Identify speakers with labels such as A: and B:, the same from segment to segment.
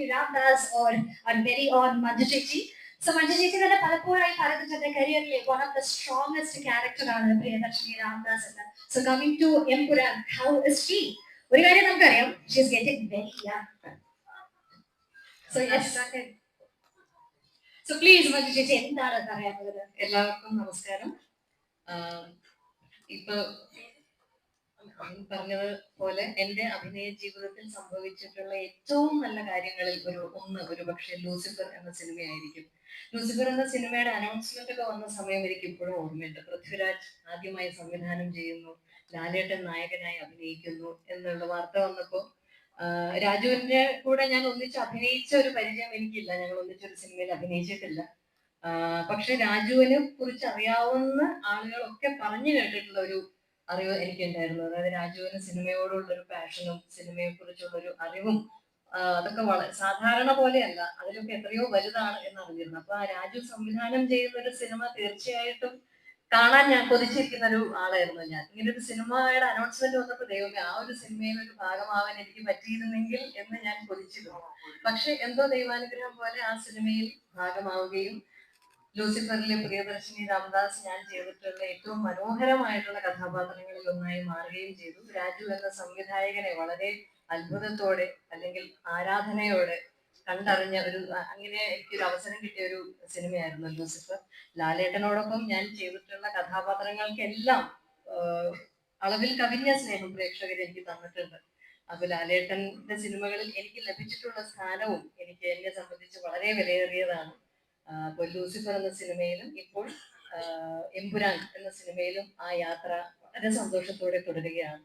A: Lakshmi Ramdas or our very own Manju Chechi. So Manju chechi തന്നെ പലപ്പോഴായി പറഞ്ഞിട്ടുണ്ട് കരിയറിലെ one of the strongest character ആണ് പ്രിയദർശിനി രാംദാസ് എന്ന് so coming to Empuraan how is she ഒരു കാര്യം നമുക്കറിയാം she is getting very young so yes so please Manju chechi എന്താണ് പറയാനുള്ളത്
B: എല്ലാവർക്കും നമസ്കാരം ആഹ് ഇപ്പൊ അമീൻ പറഞ്ഞത് പോലെ എന്റെ അഭിനയ ജീവിതത്തിൽ സംഭവിച്ചിട്ടുള്ള ഏറ്റവും നല്ല കാര്യങ്ങളിൽ ഒരു ഒന്ന് ഒരു പക്ഷേ ലൂസിഫർ എന്ന സിനിമയായിരിക്കും. ലൂസിഫർ എന്ന സിനിമയുടെ അനൗൺസ്മെന്റ് ഒക്കെ വന്ന സമയം എനിക്ക് ഇപ്പോഴും ഓർമ്മയുണ്ട്. പൃഥ്വിരാജ് ആദ്യമായി സംവിധാനം ചെയ്യുന്നു ലാലേട്ടൻ നായകനായി അഭിനയിക്കുന്നു എന്നുള്ള വാർത്ത വന്നപ്പോ രാജുവിന്റെ കൂടെ ഞാൻ ഒന്നിച്ച് അഭിനയിച്ച ഒരു പരിചയം എനിക്കില്ല. ഞങ്ങൾ ഒന്നിച്ചൊരു സിനിമയിൽ അഭിനയിച്ചിട്ടില്ല. പക്ഷെ രാജുവിനെ കുറിച്ച് അറിയാവുന്ന ആളുകളൊക്കെ പറഞ്ഞു കേട്ടിട്ടുള്ള ഒരു അറിവ് എനിക്കുണ്ടായിരുന്നു. അതായത് രാജുവിന് സിനിമയോടുള്ള ഒരു പാഷനും സിനിമയെ കുറിച്ചുള്ള ഒരു അറിവും അതൊക്കെ വളരെ സാധാരണ പോലെയല്ല അതിലൊക്കെ എത്രയോ വലുതാണ് എന്ന് അറിഞ്ഞിരുന്നു അപ്പൊ ആ രാജു സംവിധാനം ചെയ്യുന്ന ഒരു സിനിമ തീർച്ചയായിട്ടും കാണാൻ ഞാൻ കൊതിച്ചിരിക്കുന്ന ഒരു ആളായിരുന്നു ഞാൻ. ഇങ്ങനെ ഒരു സിനിമയുടെ അനൗൺസ്മെന്റ് വന്നപ്പോൾ ദൈവമേ ആ ഒരു സിനിമയിൽ ഒരു ഭാഗമാവാൻ എനിക്ക് പറ്റിയിരുന്നെങ്കിൽ എന്ന് ഞാൻ കൊതിച്ചിരുന്നു. പക്ഷെ എന്തോ ദൈവാനുഗ്രഹം പോലെ ആ സിനിമയിൽ ഭാഗമാവുകയും ലൂസിഫറിലെ പ്രിയദർശിനി രാംദാസ് ഞാൻ ചെയ്തിട്ടുള്ള ഏറ്റവും മനോഹരമായിട്ടുള്ള കഥാപാത്രങ്ങളിൽ ഒന്നായി മാറുകയും ചെയ്തു. രാജു എന്ന സംവിധായകനെ വളരെ അത്ഭുതത്തോടെ അല്ലെങ്കിൽ ആരാധനയോടെ കണ്ടറിഞ്ഞ ഒരു അങ്ങനെ എനിക്കൊരു അവസരം കിട്ടിയ ഒരു സിനിമയായിരുന്നു ലൂസിഫർ. ലാലേട്ടനോടൊപ്പം ഞാൻ ചെയ്തിട്ടുള്ള കഥാപാത്രങ്ങൾക്കെല്ലാം അളവിൽ കവിഞ്ഞ സ്നേഹം പ്രേക്ഷകർ എനിക്ക് തന്നിട്ടുണ്ട്. അപ്പൊ ലാലേട്ടന്റെ സിനിമകളിൽ എനിക്ക് ലഭിച്ചിട്ടുള്ള സ്ഥാനവും എനിക്ക് എന്നെ സംബന്ധിച്ച് വളരെ വിലയേറിയതാണ്. അപ്പോൾ ലൂസിഫർ എന്ന സിനിമയിലും ഇപ്പോൾ എംപുരാൻ എന്ന സിനിമയിലും ആ യാത്ര വളരെ സന്തോഷത്തോടെ തുടരുകയാണ്.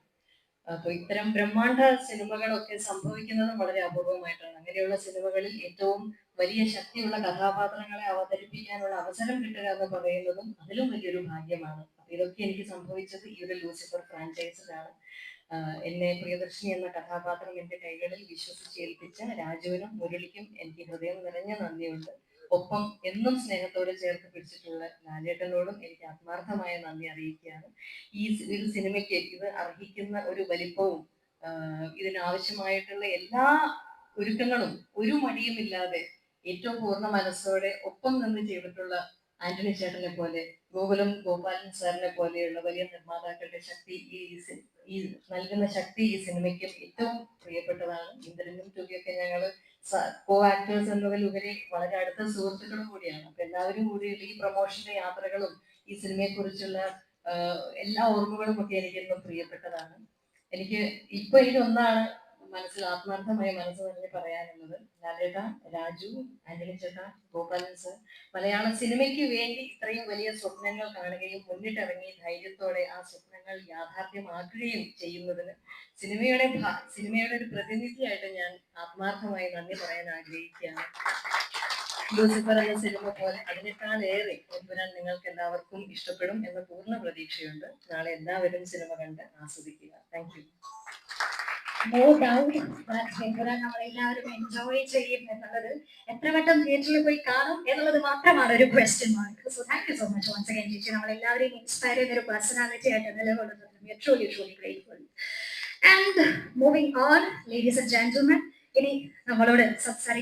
B: അപ്പോൾ ഇത്തരം ബ്രഹ്മാണ്ഡ സിനിമകളൊക്കെ സംഭവിക്കുന്നതും വളരെ അപൂർവമായിട്ടാണ്. അങ്ങനെയുള്ള സിനിമകളിൽ ഏറ്റവും വലിയ ശക്തിയുള്ള കഥാപാത്രങ്ങളെ അവതരിപ്പിക്കാനുള്ള അവസരം കിട്ടുക എന്ന് പറയുന്നതും അതിലും വലിയൊരു ഭാഗ്യമാണ്. ഇതൊക്കെ എനിക്ക് സംഭവിച്ചത് ഈ ഒരു ലൂസിഫർ ഫ്രാഞ്ചൈസിലാണ്. എന്നെ പ്രിയദർശിനി എന്ന കഥാപാത്രം എന്റെ കൈകളിൽ വിശ്വസിച്ച് ഏൽപ്പിച്ച രാജുവിനും മുരളിക്കും എനിക്ക് ഹൃദയം നിറഞ്ഞ നന്ദിയുണ്ട്. ഒപ്പം എന്നും സ്നേഹത്തോടെ ചേർത്ത് പിടിച്ചിട്ടുള്ള ലാലേട്ടനോടും എനിക്ക് ആത്മാർത്ഥമായ നന്ദി അറിയിക്കുകയാണ്. ഈ ഒരു സിനിമയ്ക്ക് ഇത് അർഹിക്കുന്ന ഒരു വലിപ്പവും ഇതിനാവശ്യമായിട്ടുള്ള എല്ലാ ഒരുക്കങ്ങളും ഒരു മടിയുമില്ലാതെ ഏറ്റവും പൂർണ മനസ്സോടെ ഒപ്പം നിന്ന് ചെയ്തിട്ടുള്ള ആന്റണി ചേട്ടനെ പോലെ ഗോകുലം ഗോപാലൻ സാറിനെ പോലെയുള്ള വലിയ നിർമ്മാതാക്കളുടെ ശക്തി ഈ ഈ നൽകുന്ന ശക്തി ഈ സിനിമയ്ക്ക് ഏറ്റവും പ്രിയപ്പെട്ടതാണ്. ഇന്ദ്രനും തുകയൊക്കെ ഞങ്ങൾ കോ ആക്ടേഴ്സ് എന്നതിലുപരി വളരെ അടുത്ത സുഹൃത്തുക്കളും കൂടിയാണ്. അപ്പൊ എല്ലാവരും കൂടി ഈ പ്രൊമോഷന്റെ യാത്രകളും ഈ സിനിമയെ കുറിച്ചുള്ള എല്ലാ ഓർമ്മകളും ഒക്കെ എനിക്ക് എന്നും പ്രിയപ്പെട്ടതാണ്. എനിക്ക് ഇപ്പൊ ഇതിലൊന്നാണ് മനസ്സിൽ ആത്മാർത്ഥമായ മനസ്സ് തന്നെ പറയാനുള്ളത്. ലാലേട്ട രാജു ആന്റണി ചേട്ട ഗോപാലൻ സർ മലയാള സിനിമയ്ക്ക് വേണ്ടി ഇത്രയും വലിയ സ്വപ്നങ്ങൾ കാണുകയും മുന്നിട്ടിറങ്ങി ധൈര്യത്തോടെ ആ സ്വപ്നങ്ങൾ യാഥാർത്ഥ്യമാക്കുകയും ചെയ്യുന്നതിന് സിനിമയുടെ സിനിമയുടെ ഒരു പ്രതിനിധിയായിട്ട് ഞാൻ ആത്മാർത്ഥമായി നന്ദി പറയാൻ ആഗ്രഹിക്കുകയാണ്. ലൂസിഫർ എന്ന സിനിമ പോലെ അതിനേക്കാളേറെ എമ്പുരാൻ നിങ്ങൾക്ക് എല്ലാവർക്കും ഇഷ്ടപ്പെടും എന്ന പൂർണ പ്രതീക്ഷയുണ്ട്. നാളെ എല്ലാവരും സിനിമ കണ്ട് ആസ്വദിക്കുക. Thank you.
A: No doubt Empuraan നമ്മളെല്ലാവരും എൻജോയ് ചെയ്യും എന്നുള്ളത്. എത്ര വട്ടം തിയേറ്ററിൽ പോയി കാണും എന്നുള്ളത് മാത്രമാണ് ഒരു question mark so thank you so much once again ചേച്ചി. നമ്മളെല്ലാവരെയും ഇൻസ്പയർ ചെയ്യുന്ന ഒരു പേഴ്സണാലിറ്റി ആയിട്ട് നിലകൊള്ളുന്നത് truly truly grateful and moving on ladies and gentlemen ഇനി നമ്മളോട് സംസാരിക്കും.